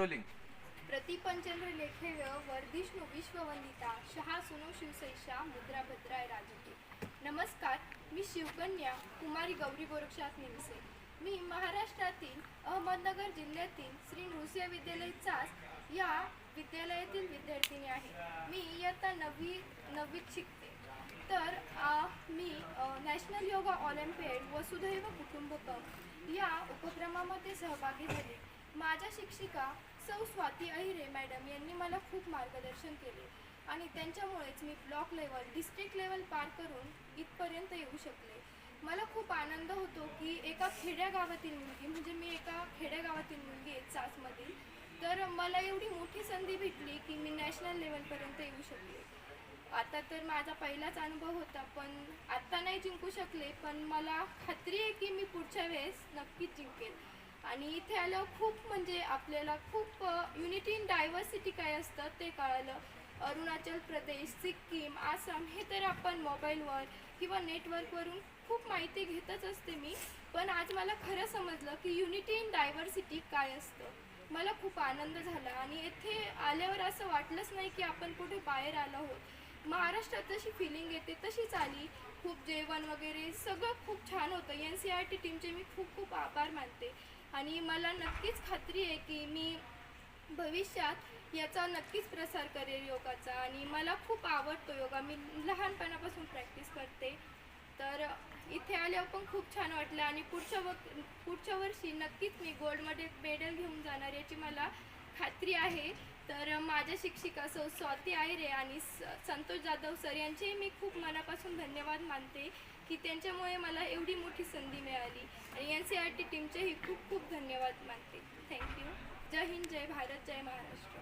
Rolling प्रतिपंचंद्र लेखेय वर्धिष्णू विश्ववंदिता Shah सुनो शिवसैषा मुद्रा भद्राय राजकीय नमस्कार मी शिवकन्या कुमारी गौरी गोरक्षनाथ निमसे मी महाराष्ट्रातील अहमदनगर जिल्ह्यातील श्री नृसिंह विद्यालय चास या विद्यालयातील विद्यार्थिनी आहे. मी इयत्ता नववी नववीत शिकते. तर आ, मी नॅशनल योगा ऑलिम्पियड वसुधैव कुटुंबकम या उपक्रमामध्ये सहभागी झाले. माझ्या शिक्षिका सौ स्वाती अहिरे मॅडम यांनी मला खूप मार्गदर्शन केले. आणि त्यांच्यामुळेच मी ब्लॉक लेवल डिस्ट्रिक्ट लेवल पार करून इथपर्यंत येऊ शकले. मला खूप आनंद होतो की एका खेड्यागावातील मुलगी म्हणजे मी एका खेड्यागावातील मुलगी आहे चासमधील तर मला एवढी मोठी संधी भेटली की मी नॅशनल लेवलपर्यंत येऊ शकले. आता तर माझा पहिलाच अनुभव होता पण आत्ता नाही जिंकू शकले पण मला खात्री आहे की मी पुढच्या वेळेस नक्कीच जिंकेल आणि इथे आल्यावर खूप म्हणजे आपल्याला खूप युनिटी इन डायव्हर्सिटी काय असतं ते कळालं. अरुणाचल प्रदेश सिक्कीम आसाम हे तर आपण मोबाईलवर किंवा नेटवर्कवरून खूप माहिती घेतच असते मी. पण आज मला खरं समजलं की युनिटी इन डायव्हर्सिटी काय असतं. मला खूप आनंद झाला आणि येथे आल्यावर असं वाटलंच नाही की आपण कुठे बाहेर आलो आहोत. महाराष्ट्रात जशी फिलिंग येते तशीच आली. खूप जेवण वगैरे सगळं खूप छान होतं. एन सी आर टी टीमचे मी खूप खूप आभार मानते. आणि मला नक्कीच खात्री आहे की मी भविष्यात याचा नक्कीच प्रसार करेल योगाचा. आणि मला खूप आवडतो योगा. मी लहानपणापासून प्रॅक्टिस करते. तर इथे आल्यावर पण खूप छान वाटलं. आणि पुढच्या व पुढच्या वर्षी नक्कीच मी गोल्डमध्ये मेडल घेऊन जाणार याची मला खात्री आहे. तर माझ्या शिक्षिका सौ स्वाती आयरे आणि स संतोष जाधव सर यांचेही मी खूप मनापासून धन्यवाद मानते की त्यांच्यामुळे मला एवढी मोठी संधी मिळाली. आणि एन सी आर टी टीमचेही खूप खूप धन्यवाद मानते. थँक्यू जय हिंद जय भारत जय महाराष्ट्र.